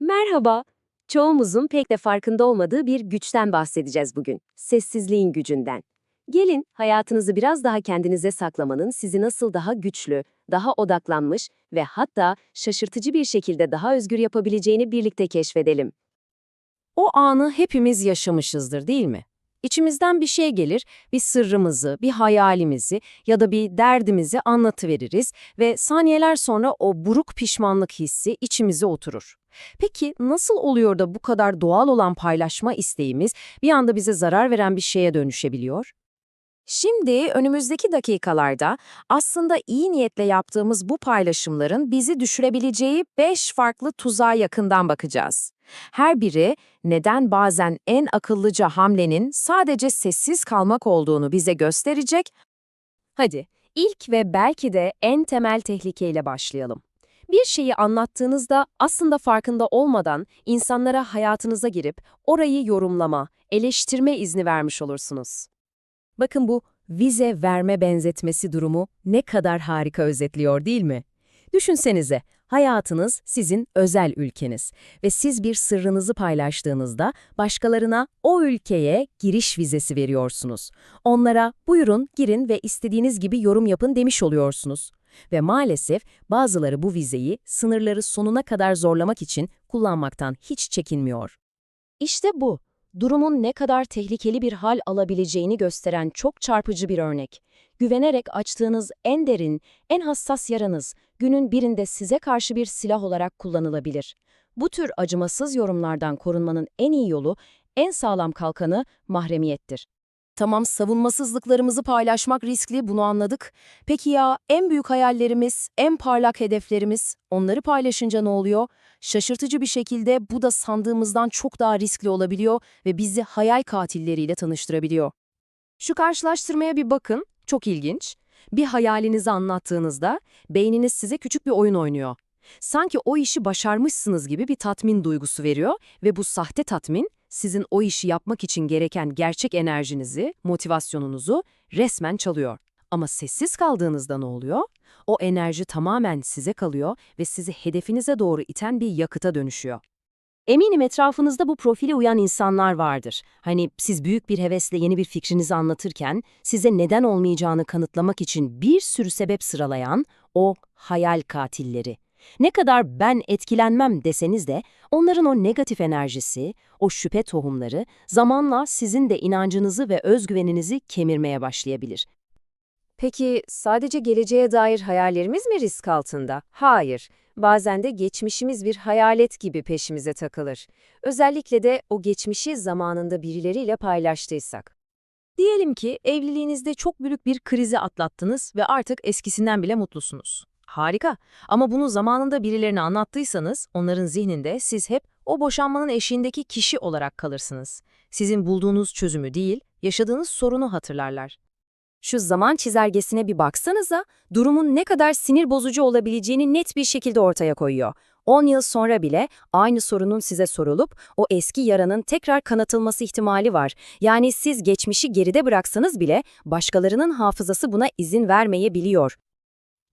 Merhaba. Çoğumuzun pek de farkında olmadığı bir güçten bahsedeceğiz bugün. Sessizliğin gücünden. Gelin hayatınızı biraz daha kendinize saklamanın sizi nasıl daha güçlü, daha odaklanmış ve hatta şaşırtıcı bir şekilde daha özgür yapabileceğini birlikte keşfedelim. O anı hepimiz yaşamışızdır değil mi? İçimizden bir şey gelir, bir sırrımızı, bir hayalimizi ya da bir derdimizi anlatıveririz ve saniyeler sonra o buruk pişmanlık hissi içimize oturur. Peki nasıl oluyor da bu kadar doğal olan paylaşma isteğimiz bir anda bize zarar veren bir şeye dönüşebiliyor? Şimdi önümüzdeki dakikalarda aslında iyi niyetle yaptığımız bu paylaşımların bizi düşürebileceği 5 farklı tuzağa yakından bakacağız. Her biri neden bazen en akıllıca hamlenin sadece sessiz kalmak olduğunu bize gösterecek. Hadi ilk ve belki de en temel tehlikeyle başlayalım. Bir şeyi anlattığınızda aslında farkında olmadan insanlara hayatınıza girip orayı yorumlama, eleştirme izni vermiş olursunuz. Bakın bu vize verme benzetmesi durumu ne kadar harika özetliyor değil mi? Düşünsenize, hayatınız sizin özel ülkeniz ve siz bir sırrınızı paylaştığınızda başkalarına o ülkeye giriş vizesi veriyorsunuz. Onlara buyurun girin ve istediğiniz gibi yorum yapın demiş oluyorsunuz. Ve maalesef bazıları bu vizeyi sınırları sonuna kadar zorlamak için kullanmaktan hiç çekinmiyor. İşte bu, durumun ne kadar tehlikeli bir hal alabileceğini gösteren çok çarpıcı bir örnek. Güvenerek açtığınız en derin, en hassas yaranız günün birinde size karşı bir silah olarak kullanılabilir. Bu tür acımasız yorumlardan korunmanın en iyi yolu, en sağlam kalkanı mahremiyettir. Tamam savunmasızlıklarımızı paylaşmak riskli bunu anladık. Peki ya en büyük hayallerimiz, en parlak hedeflerimiz onları paylaşınca ne oluyor? Şaşırtıcı bir şekilde bu da sandığımızdan çok daha riskli olabiliyor ve bizi hayal katilleriyle tanıştırabiliyor. Şu karşılaştırmaya bir bakın, çok ilginç. Bir hayalinizi anlattığınızda beyniniz size küçük bir oyun oynuyor. Sanki o işi başarmışsınız gibi bir tatmin duygusu veriyor ve bu sahte tatmin sizin o işi yapmak için gereken gerçek enerjinizi, motivasyonunuzu resmen çalıyor. Ama sessiz kaldığınızda ne oluyor? O enerji tamamen size kalıyor ve sizi hedefinize doğru iten bir yakıta dönüşüyor. Eminim etrafınızda bu profile uyan insanlar vardır. Hani siz büyük bir hevesle yeni bir fikrinizi anlatırken size neden olmayacağını kanıtlamak için bir sürü sebep sıralayan o hayal katilleri. Ne kadar ben etkilenmem deseniz de onların o negatif enerjisi, o şüphe tohumları zamanla sizin de inancınızı ve özgüveninizi kemirmeye başlayabilir. Peki sadece geleceğe dair hayallerimiz mi risk altında? Hayır. Bazen de geçmişimiz bir hayalet gibi peşimize takılır. Özellikle de o geçmişi zamanında birileriyle paylaştıysak. Diyelim ki evliliğinizde çok büyük bir krizi atlattınız ve artık eskisinden bile mutlusunuz. Harika. Ama bunu zamanında birilerine anlattıysanız onların zihninde siz hep o boşanmanın eşiğindeki kişi olarak kalırsınız. Sizin bulduğunuz çözümü değil, yaşadığınız sorunu hatırlarlar. Şu zaman çizelgesine bir baksanıza, durumun ne kadar sinir bozucu olabileceğini net bir şekilde ortaya koyuyor. 10 yıl sonra bile aynı sorunun size sorulup o eski yaranın tekrar kanatılması ihtimali var. Yani siz geçmişi geride bıraksanız bile başkalarının hafızası buna izin vermeyebiliyor.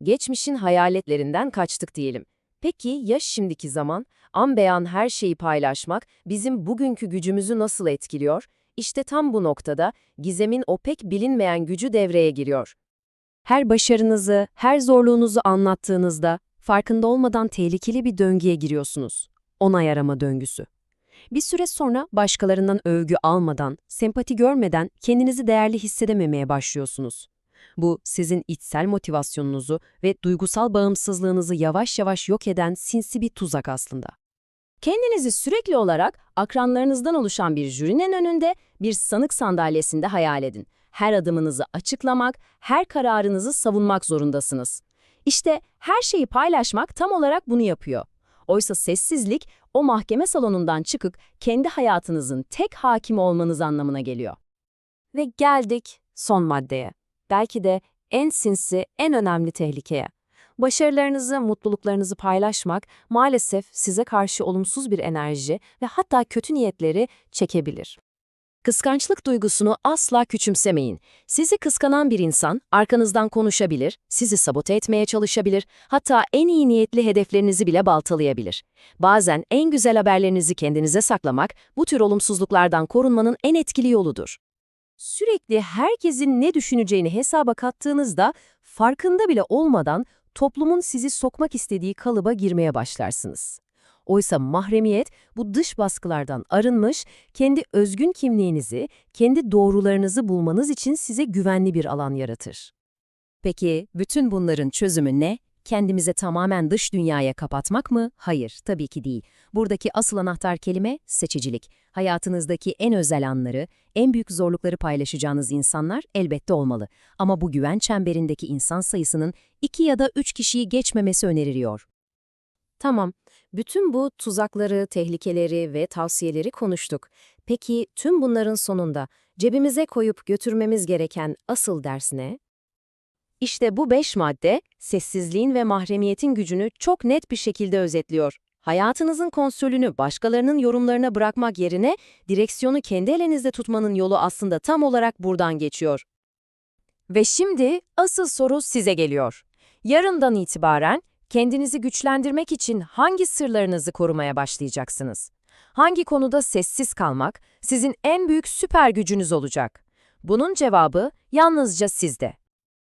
Geçmişin hayaletlerinden kaçtık diyelim. Peki ya şimdiki zaman? An beyan her şeyi paylaşmak bizim bugünkü gücümüzü nasıl etkiliyor? İşte tam bu noktada gizemin o pek bilinmeyen gücü devreye giriyor. Her başarınızı, her zorluğunuzu anlattığınızda farkında olmadan tehlikeli bir döngüye giriyorsunuz. Onay arama döngüsü. Bir süre sonra başkalarından övgü almadan, sempati görmeden kendinizi değerli hissedememeye başlıyorsunuz. Bu sizin içsel motivasyonunuzu ve duygusal bağımsızlığınızı yavaş yavaş yok eden sinsi bir tuzak aslında. Kendinizi sürekli olarak akranlarınızdan oluşan bir jürinin önünde bir sanık sandalyesinde hayal edin. Her adımınızı açıklamak, her kararınızı savunmak zorundasınız. İşte her şeyi paylaşmak tam olarak bunu yapıyor. Oysa sessizlik o mahkeme salonundan çıkıp kendi hayatınızın tek hakim olmanız anlamına geliyor. Ve geldik son maddeye. Belki de en sinsi, en önemli tehlikeye. Başarılarınızı, mutluluklarınızı paylaşmak maalesef size karşı olumsuz bir enerji ve hatta kötü niyetleri çekebilir. Kıskançlık duygusunu asla küçümsemeyin. Sizi kıskanan bir insan arkanızdan konuşabilir, sizi sabote etmeye çalışabilir, hatta en iyi niyetli hedeflerinizi bile baltalayabilir. Bazen en güzel haberlerinizi kendinize saklamak, bu tür olumsuzluklardan korunmanın en etkili yoludur. Sürekli herkesin ne düşüneceğini hesaba kattığınızda farkında bile olmadan toplumun sizi sokmak istediği kalıba girmeye başlarsınız. Oysa mahremiyet bu dış baskılardan arınmış, kendi özgün kimliğinizi, kendi doğrularınızı bulmanız için size güvenli bir alan yaratır. Peki bütün bunların çözümü ne? Kendimize tamamen dış dünyaya kapatmak mı? Hayır, tabii ki değil. Buradaki asıl anahtar kelime seçicilik. Hayatınızdaki en özel anları, en büyük zorlukları paylaşacağınız insanlar elbette olmalı. Ama bu güven çemberindeki insan sayısının iki ya da üç kişiyi geçmemesi öneriliyor. Tamam, bütün bu tuzakları, tehlikeleri ve tavsiyeleri konuştuk. Peki tüm bunların sonunda cebimize koyup götürmemiz gereken asıl ders ne? İşte bu beş madde, sessizliğin ve mahremiyetin gücünü çok net bir şekilde özetliyor. Hayatınızın kontrolünü başkalarının yorumlarına bırakmak yerine, direksiyonu kendi elinizde tutmanın yolu aslında tam olarak buradan geçiyor. Ve şimdi asıl soru size geliyor. Yarından itibaren kendinizi güçlendirmek için hangi sırlarınızı korumaya başlayacaksınız? Hangi konuda sessiz kalmak sizin en büyük süper gücünüz olacak? Bunun cevabı yalnızca sizde.